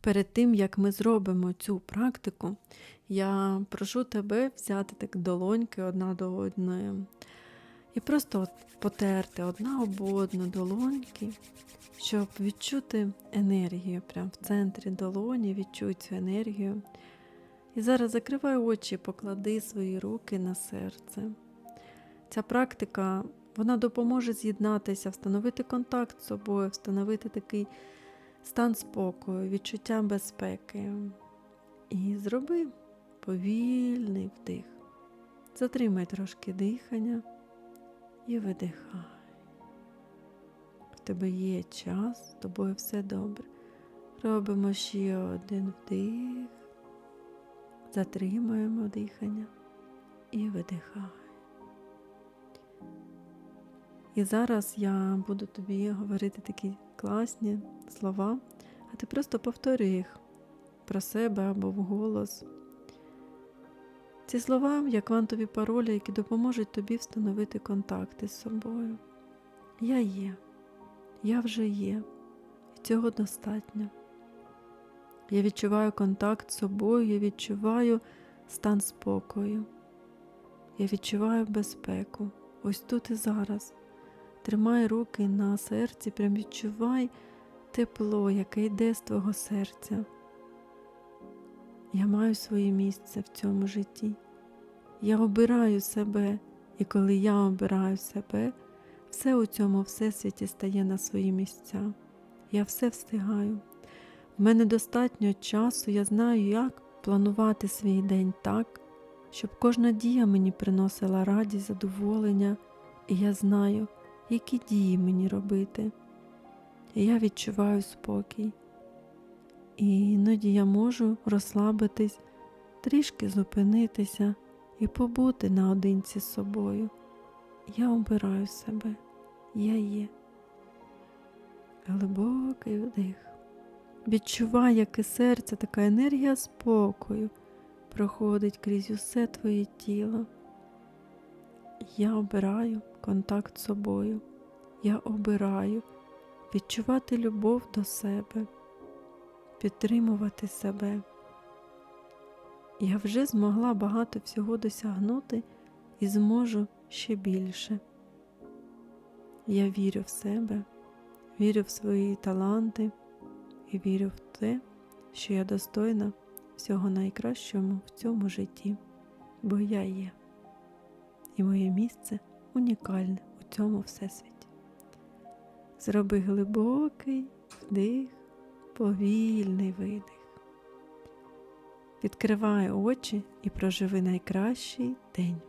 Перед тим, як ми зробимо цю практику, я прошу тебе взяти так долоньки одна до одної і просто от потерти одна об одну долоньки, щоб відчути енергію. Прямо в центрі долоні відчуй цю енергію. І зараз закривай очі, поклади свої руки на серце. Ця практика вона допоможе з'єднатися, встановити контакт з собою, встановити такий стан спокою, відчуття безпеки. І зроби повільний вдих. Затримай трошки дихання і видихай. В тебе є час, з тобою все добре. Робимо ще один вдих, затримуємо дихання і видихай. І зараз я буду тобі говорити такі класні слова, а ти просто повторюй їх про себе або вголос. Ці слова як квантові паролі, які допоможуть тобі встановити контакти з собою. Я є, я вже є, і цього достатньо. Я відчуваю контакт з собою, я відчуваю стан спокою. Я відчуваю безпеку ось тут і зараз. Тримай руки на серці, прям відчувай тепло, яке йде з твого серця. Я маю своє місце в цьому житті. Я обираю себе, і коли я обираю себе, все у цьому всесвіті стає на свої місця. Я все встигаю. В мене достатньо часу, я знаю, як планувати свій день так, щоб кожна дія мені приносила радість, задоволення, і я знаю, які дії мені робити. Я відчуваю спокій. І іноді я можу розслабитись, трішки зупинитися і побути наодинці з собою. Я обираю себе, я є. Глибокий вдих. Відчувай, як і серце, така енергія спокою проходить крізь усе твоє тіло. Я обираю контакт з собою. Я обираю відчувати любов до себе, підтримувати себе. Я вже змогла багато всього досягнути і зможу ще більше. Я вірю в себе, вірю в свої таланти і вірю в те, що я достойна всього найкращого в цьому житті, бо я є, і моє місце унікальне у цьому всесвіті. Зроби глибокий вдих, повільний видих. Відкривай очі і проживи найкращий день.